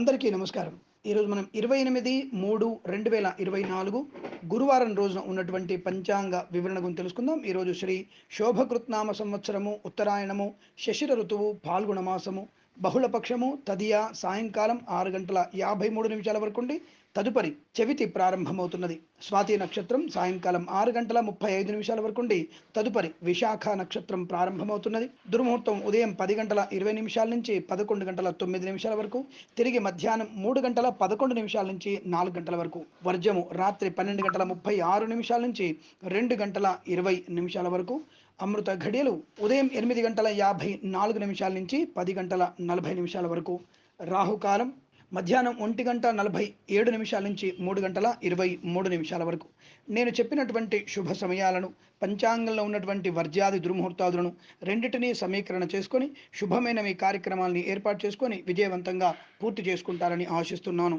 అందరికీ నమస్కారం. ఈరోజు మనం ఇరవై ఎనిమిది మూడు రెండు వేల ఇరవై నాలుగు గురువారం రోజున ఉన్నటువంటి పంచాంగ వివరణ గురించి తెలుసుకుందాం. ఈరోజు శ్రీ శోభకృత్నామ సంవత్సరము ఉత్తరాయణము శశిర ఋతువు పాల్గుణ మాసము బహుళపక్షము తదియా సాయంకాలం ఆరు గంటల యాభై మూడు నిమిషాల వరకు ఉండి తదుపరి చవితి ప్రారంభమవుతున్నది. స్వాతి నక్షత్రం సాయంకాలం ఆరు గంటల ముప్పై ఐదు నిమిషాల వరకు ఉండి తదుపరి విశాఖ నక్షత్రం ప్రారంభమవుతున్నది. దుర్ముహూర్తం ఉదయం పది గంటల ఇరవై నిమిషాల నుంచి పదకొండు గంటల తొమ్మిది నిమిషాల వరకు తిరిగి మధ్యాహ్నం మూడు గంటల పదకొండు నిమిషాల నుంచి నాలుగు గంటల వరకు వర్జము రాత్రి పన్నెండు గంటల ముప్పై ఆరు నిమిషాల నుంచి రెండు గంటల ఇరవై నిమిషాల వరకు అమృత ఘడియలు ఉదయం ఎనిమిది గంటల యాభై నాలుగు నిమిషాల నుంచి పది గంటల నలభై నిమిషాల వరకు. రాహుకాలం మధ్యాహ్నం ఒంటి గంట నలభై ఏడు నిమిషాల నుంచి మూడు గంటల ఇరవై మూడు నిమిషాల వరకు. నేను చెప్పినటువంటి శుభ సమయాలను పంచాంగంలో ఉన్నటువంటి వర్జాది దుర్ముహూర్తాదులను రెండింటినీ సమీకరణ చేసుకొని శుభమైన మీ కార్యక్రమాల్ని ఏర్పాటు చేసుకొని విజయవంతంగా పూర్తి చేసుకుంటారని ఆశిస్తున్నాను.